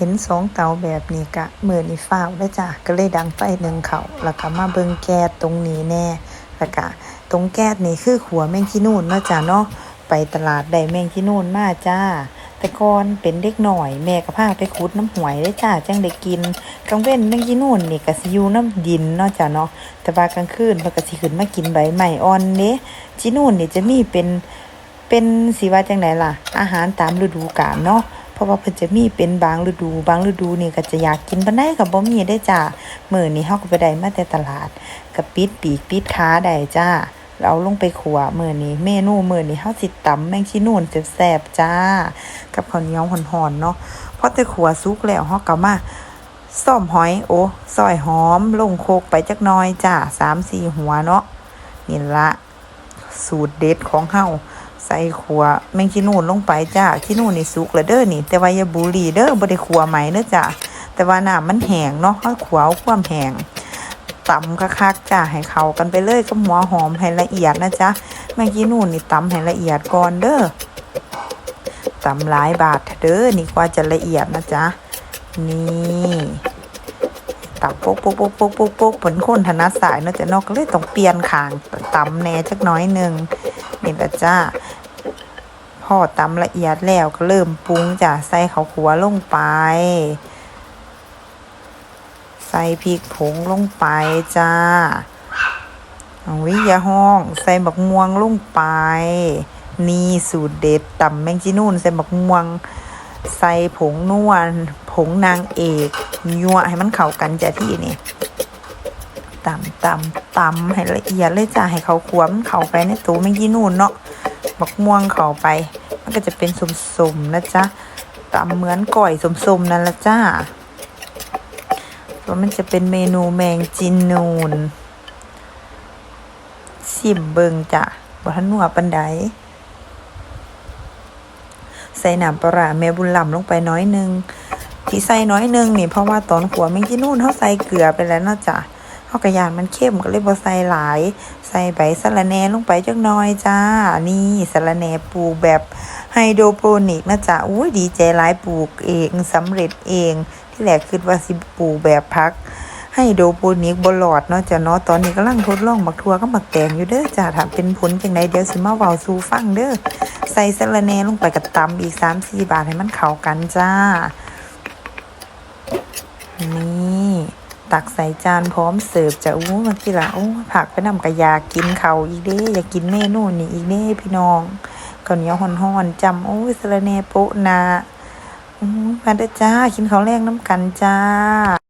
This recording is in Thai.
เห็นสองเตาแบบนี้กะมือนี่ฟ้าวแล้จ้ะก็เลยดังไฟหนึ่งเขาแล้วก็มาเบิ่งแก๊สตรงนี้แน่แล้วก็ตรงแก๊สนี่คือขัวแมงขี้นูนเนาะจ้ะเนาะไปตลาดได้แมงขี้นูนมาจ้า แต่ก่อนเป็นเด็กหน่อย แม่ก็พาไปขุดน้ำหวยได้จ้าจังได้กินกลางเว้นแมงขี้นูนนี่ก็สิอยู่น้ำดินเนาะจ้ะเนาะแต่ว่ากลางคืนมันก็สิขึ้นมากินใบไม้อ่อนเด้ขี้นูนนี่จะมีเป็นเป็นสิว่าจังไดล่ะ อาหารตามฤดูกาลเนาะ เพราะว่าเพิ่นจะมีเป็นบางฤดู บางฤดูนี่ก็จะอยากกินปานใดก็บ่มีได้จ้ามื้อนี้เฮาก็ไปได้มาแต่ตลาดก็ปิดปีกปิดขาได้จ้าเราลงไปขัวมื้อนี้เมนูมื้อนี้เฮาสิตำแมงขี้นูนแซ่บๆจ้า กับข้าวเหนียวหอนๆเนาะพอแต่ขัวสุกแล้วเฮาก็มาซ่อมหอยโอ้ซอยหอมลงโคกไปจักน่อยจ้า3-4หัวเนาะนี่ละสูตรเด็ดของเฮา ใส่ขัวแมงขี้นูนลงไปจ้าขี้นูนนี่สุกแล้วเด้อนี่ แต่ว่าอย่าบุหรี่เด้อบ่ได้ขัวใหมเด้อจ้าแต่ว่าน้ำมันแห้งเนาะเฮาขัวาความแห้งตำคักๆจ้าให้เข้ากันไปเลยกับหัวหอมให้ละเอียดนะจ๊ะแมงขี้นูนนี่ตำให้ละเอียดก่อนเด้อตำหลายบาทเด้อนี่กว่าจะละเอียดนะจ๊ะนี่ตับโป๊กโป๊กโป๊กโป๊กโป๊กโป๊กผลคนถนัดสายเนาะจะนอกเลยต้องเปลี่ยนขางตำแหน่จักน้อยหนึ่งนี่แหละจ้า พอตำละเอียดแล้วก็เริ่มปรุงจ้ะใส่ข้าวขัวลงไป ใส่พริกผงลงไปจ้าเอาวิยาห้อง ใส่บักม่วงลงไป นี่สูตรเด็ดตำแมงจีนูนใส่บักม่วง ใส่ผงนวลผงนางเอกยั่วให้มันเข้ากันจ้ะที่นี่ตำตำตำให้ละเอียดเลยจ้าให้เขาขวมเข้าไปในตู้ไม่กี่นู่นเนาะ บักม่วงเข้าไป มันก็จะเป็นสมๆนะจ๊ะตำเหมือนก่อยสมๆนั่นละจ้าเพราะมันจะเป็นเมนูแมงจินนูนสิมเบิงจ้ะบ่ทันนัวปันใดใส่หน้ำปลาแม่บุญลำลงไปน้อยนึงที่ใส่น้อยนึงนี่เพราะว่าตอนขัวแมงจีนูนเขาใส่เกลือไปแล้วเนาะจ้ะ เฮากระยานมันเข้มก็เลยบ่ใส่หลาย ใส่ใบสะระแหน่ลงไปจักหน่อยจ้า นี่สะระแหน่ปลูกแบบไฮโดรโปนิกนะจ๊ะอุ้ยดีใจหลายปลูกเองสำเร็จเอง ที่แรกคิดว่าสิปลูกแบบพักไฮโดรโปนิกบ่หลอดเนาะจ้ะเนาะตอนนี้กำลังทดลองบักทั่วกับบักแตงอยู่เด้อจ้าถ้าเป็นผลจังไดเดี๋ยวสิมาเว้าสู่ฟังเด้อใส่สะระแหน่ลงไปกับตำอีก3-4บาทให้มันเข้ากันจ้านี่ ตักใส่จานพร้อมเสิร์ฟจะอู้มันสิละโอ้ผักไปนำกระยากินเขาอีกเด้อยากกินเมนูนี่อีกเด้พี่น้องข้าวเหนียวห่อนๆจำโอ้ยสะระเนโปะนาอู้มาเด้อจ้ากินข้าวแรงน้ำกันจ้า